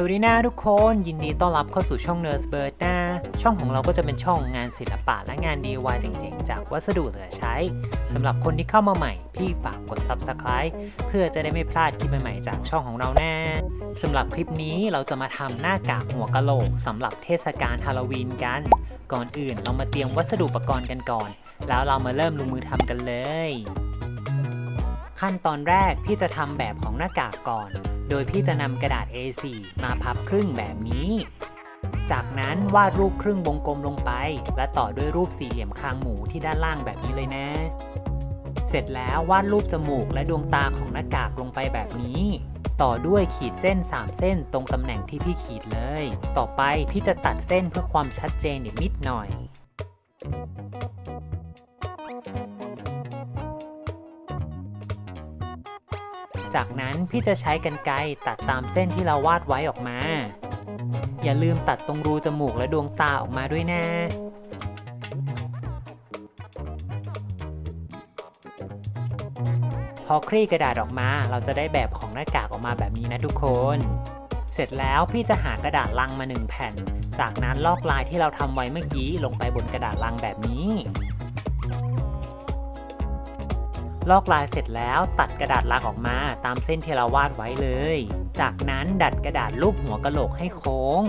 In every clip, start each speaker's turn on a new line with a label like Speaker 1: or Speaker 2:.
Speaker 1: สวัสดีนะทุกคนยินดีต้อนรับเข้าสู่ช่อง Nerd Bird นะ ช่องของเราก็จะเป็นช่องงานศิลปะและงาน DIY เจ๋งๆ จากวัสดุเหลือใช้สำหรับคนที่เข้ามาใหม่ พี่ฝากกด Subscribe เพื่อจะได้ไม่พลาดคลิปใหม่ๆ จากช่องของเราแน่สำหรับคลิปนี้เราจะมาทำหน้ากากหัวกะโหลกสำหรับเทศกาลฮาโลวีนกัน ก่อนอื่นเรามาเตรียมวัสดุอุปกรณ์กันก่อน แล้วเรามาเริ่มลงมือทำกันเลย ขั้นตอนแรกพี่จะทำแบบของหน้ากากก่อน โดยพี่จะนำกระดาษ A4 มาพับครึ่งแบบนี้ จากนั้นวาดรูปครึ่งวงกลมลงไป และต่อด้วยรูปสี่เหลี่ยมคางหมูที่ด้านล่างแบบนี้เลยนะ เสร็จแล้ววาดรูปจมูกและดวงตาของหน้ากากลงไปแบบนี้ต่อด้วยขีดเส้น 3 เส้นตรงตำแหน่งที่พี่ขีดเลย ต่อไปพี่จะตัดเส้นเพื่อความชัดเจนอีกนิดหน่อย จากนั้นพี่จะใช้กันไกรตัดตามเส้นที่เราวาดไว้ออกมา อย่าลืมตัดตรงรูจมูกและดวงตาออกมาด้วยนะพอคลี่กระดาษออกมา เราจะได้แบบของหน้ากากออกมาแบบนี้นะทุกคน เสร็จแล้วพี่จะหากระดาษลังมาหนึ่งแผ่น จากนั้นลอกลายที่เราทำไว้เมื่อกี้ลงไปบนกระดาษลังแบบนี้ ลอกลายเสร็จแล้วตัดกระดาษลังออกมาตามเส้นที่เราวาดไว้เลย จากนั้นดัดกระดาษรูปหัวกะโหลกให้โค้ง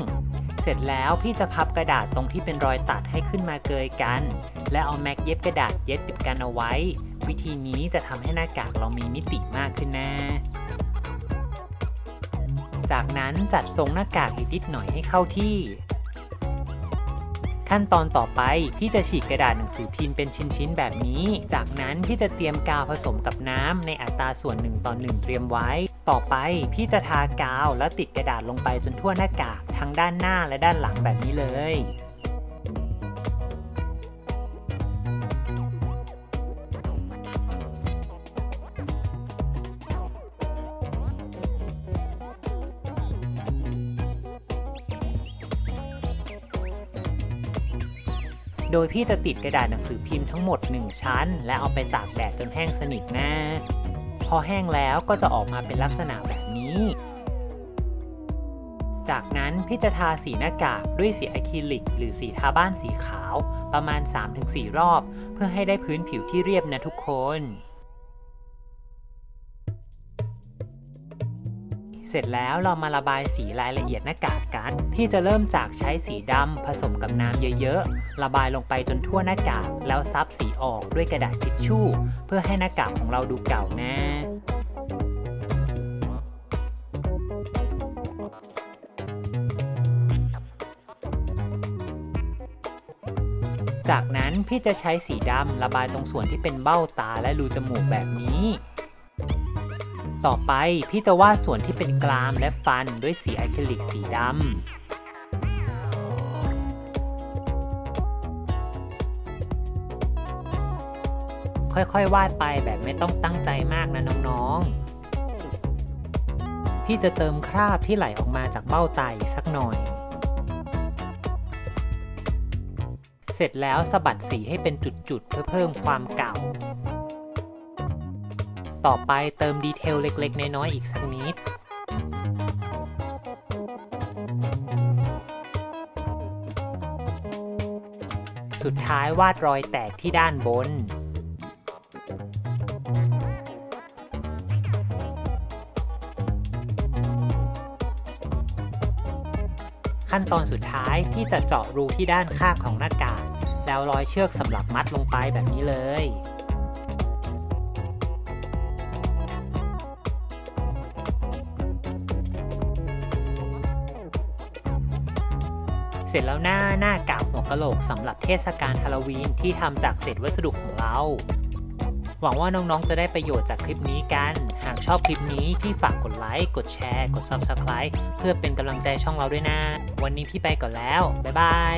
Speaker 1: เสร็จแล้วพี่จะพับกระดาษตรงที่เป็นรอยตัดให้ขึ้นมาเกยกัน และเอาแม็กเย็บกระดาษเย็บติดกันเอาไว้ วิธีนี้จะทำให้หน้ากากเรามีมิติมากขึ้นนะจากนั้นจัดทรงหน้ากากอีกนิดหน่อยให้เข้าที่ ขั้นตอนต่อไปพี่จะฉีกกระดาษหนังสือพิมพ์เป็นชิ้นๆ แบบนี้ จากนั้นพี่จะเตรียมกาวผสมกับน้ำในอัตราส่วน1ต่อ1เตรียมไว้ ต่อไปพี่จะทากาวแล้วติดกระดาษลงไปจนทั่วหน้ากากทั้งด้านหน้าและด้านหลังแบบนี้เลย โดยพี่จะติดกระดาษหนังสือพิมพ์ทั้งหมด 1 ชั้น และเอาไปตากแดดจนแห้งสนิทนะ พอแห้งแล้วก็จะออกมาเป็นลักษณะแบบนี้ จากนั้นพี่จะทาสีหน้ากากด้วยสีอะคริลิก หรือสีทาบ้านสีขาว ประมาณ 3-4 รอบ เพื่อให้ได้พื้นผิวที่เรียบนะทุกคน เสร็จแล้วเรามาระบายสีรายละเอียดหน้ากากกันพี่จะเริ่มจากใช้สีดำผสมกับน้ำเยอะๆ ระบายลงไปจนทั่วหน้ากาก แล้วซับสีออกด้วยกระดาษทิชชู่ เพื่อให้หน้ากากของเราดูเก่านะจากนั้นพี่จะใช้สีดำระบายตรงส่วนที่เป็นเบ้าตาและรูจมูกแบบนี้ ต่อไปพี่จะวาดส่วนที่เป็นกรามและฟันด้วยสีอะคริลิกสีดำค่อยๆ วาดไปแบบไม่ต้องตั้งใจมากนะน้องๆ พี่จะเติมคราบที่ไหลออกมาจากเบ้าตาอีกสักหน่อย เสร็จแล้วสะบัดสีให้เป็นจุดๆ เพื่อเพิ่มความเก่า ต่อไปเติมดีเทลเล็ก ๆ น้อยๆอีกสักนิดสุดท้ายวาดรอยแตกที่ด้านบน ขั้นตอนสุดท้ายที่จะเจาะรูที่ด้านข้างของหน้ากากแล้วร้อยเชือกสำหรับมัดลงไปแบบนี้เลย เสร็จแล้วหน้าหน้ากากหัวกะโหลกสำหรับเทศกาลฮาโลวีนที่ทำจากเศษวัสดุของเรา หวังว่าน้องๆจะได้ประโยชน์จากคลิปนี้กัน หากชอบคลิปนี้พี่ฝากกดไลค์ กดแชร์ กด Subscribe เพื่อเป็นกำลังใจช่องเราด้วยนะ วันนี้พี่ไปก่อนแล้ว บ๊ายบาย